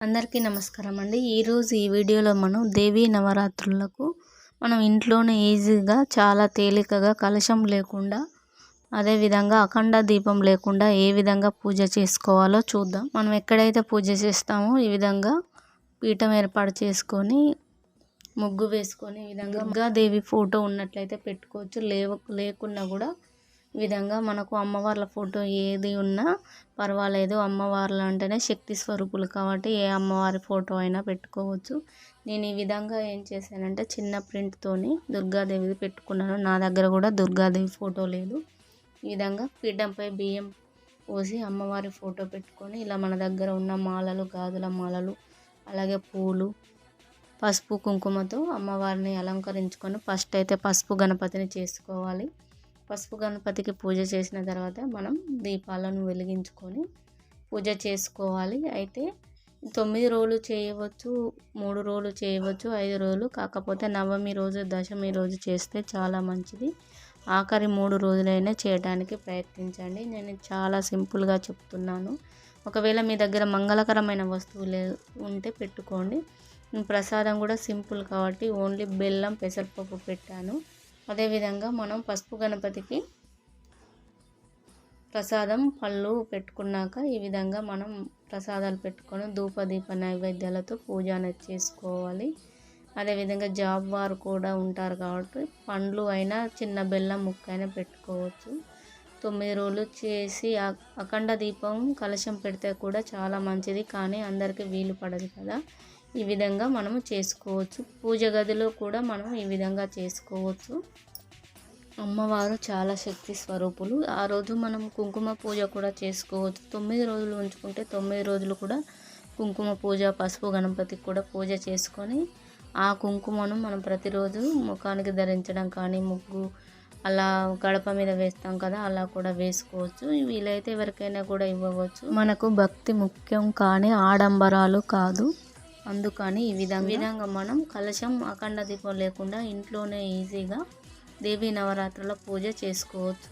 అందరికీ నమస్కారం అండి. ఈరోజు ఈ వీడియోలో మనం దేవీ నవరాత్రులకు మనం ఇంట్లోనే ఈజీగా చాలా తేలికగా కలశం లేకుండా అదేవిధంగా అఖండ దీపం లేకుండా ఏ విధంగా పూజ చేసుకోవాలో చూద్దాం. మనం ఎక్కడైతే పూజ చేస్తామో ఈ విధంగా పీఠం ఏర్పాటు చేసుకొని ముగ్గు వేసుకొని ఈ విధంగా దేవి ఫోటో ఉన్నట్లయితే పెట్టుకోవచ్చు. లేవు లేకున్నా కూడా విధంగా మనకు అమ్మవార్ల ఫోటో ఏది ఉన్నా పర్వాలేదు. అమ్మవార్లు అంటేనే శక్తి స్వరూపులు కాబట్టి ఏ అమ్మవారి ఫోటో అయినా పెట్టుకోవచ్చు. నేను ఈ విధంగా ఏం చేశానంటే చిన్న ప్రింట్తోని దుర్గాదేవిది పెట్టుకున్నాను. నా దగ్గర కూడా దుర్గాదేవి ఫోటో లేదు. ఈ విధంగా పీఠంపై బియ్యం పోసి అమ్మవారి ఫోటో పెట్టుకొని ఇలా మన దగ్గర ఉన్న మాలలు గాజుల మాలలు అలాగే పూలు పసుపు కుంకుమతో అమ్మవారిని అలంకరించుకొని ఫస్ట్ అయితే పసుపు గణపతిని చేసుకోవాలి. పసుపు గణపతికి పూజ చేసిన తర్వాత మనం దీపాలను వెలిగించుకొని పూజ చేసుకోవాలి. అయితే తొమ్మిది రోజులు చేయవచ్చు మూడు రోజులు చేయవచ్చు ఐదు రోజులు. కాకపోతే నవమి రోజు దశమి రోజు చేస్తే చాలా మంచిది. ఆఖరి మూడు రోజులైనా చేయడానికి ప్రయత్నించండి. నేను చాలా సింపుల్గా చెప్తున్నాను. ఒకవేళ మీ దగ్గర మంగళకరమైన వస్తువులు ఉంటే పెట్టుకోండి. ప్రసాదం కూడా సింపుల్ కాబట్టి ఓన్లీ బెల్లం పెసరపప్పు పెట్టాను. అదేవిధంగా మనం పసుపు గణపతికి ప్రసాదం పళ్ళు పెట్టుకున్నాక ఈ విధంగా మనం ప్రసాదాలు పెట్టుకొని ధూప దీప నైవేద్యాలతో పూజ అనేది చేసుకోవాలి. అదేవిధంగా జాబ్ వారు కూడా ఉంటారు కాబట్టి పండ్లు అయినా చిన్న బెల్లం ముక్క అయినా పెట్టుకోవచ్చు. తొమ్మిది రోజులు చేసి అఖండ దీపం కలశం పెడితే కూడా చాలా మంచిది కానీ అందరికీ వీలు పడదు కదా. ఈ విధంగా మనము చేసుకోవచ్చు. పూజ గదిలో కూడా మనం ఈ విధంగా చేసుకోవచ్చు. అమ్మవారు చాలా శక్తి స్వరూపులు. ఆ రోజు మనం కుంకుమ పూజ కూడా చేసుకోవచ్చు. తొమ్మిది రోజులు ఉంచుకుంటే తొమ్మిది రోజులు కూడా కుంకుమ పూజ పసుపు గణపతికి కూడా పూజ చేసుకొని ఆ కుంకుమను మనం ప్రతిరోజు ముఖానికి ధరించడం కానీ ముగ్గు అలా గడప మీద వేస్తాం కదా అలా కూడా వేసుకోవచ్చు. వీలైతే ఎవరికైనా కూడా ఇవ్వవచ్చు. మనకు భక్తి ముఖ్యం కానీ ఆడంబరాలు కాదు. అందుకని ఈ విధంగా విధంగా మనం కలశం అఖండ దీపం లేకుండా ఇంట్లోనే ఈజీగా దేవీ నవరాత్రుల పూజ చేసుకోవచ్చు.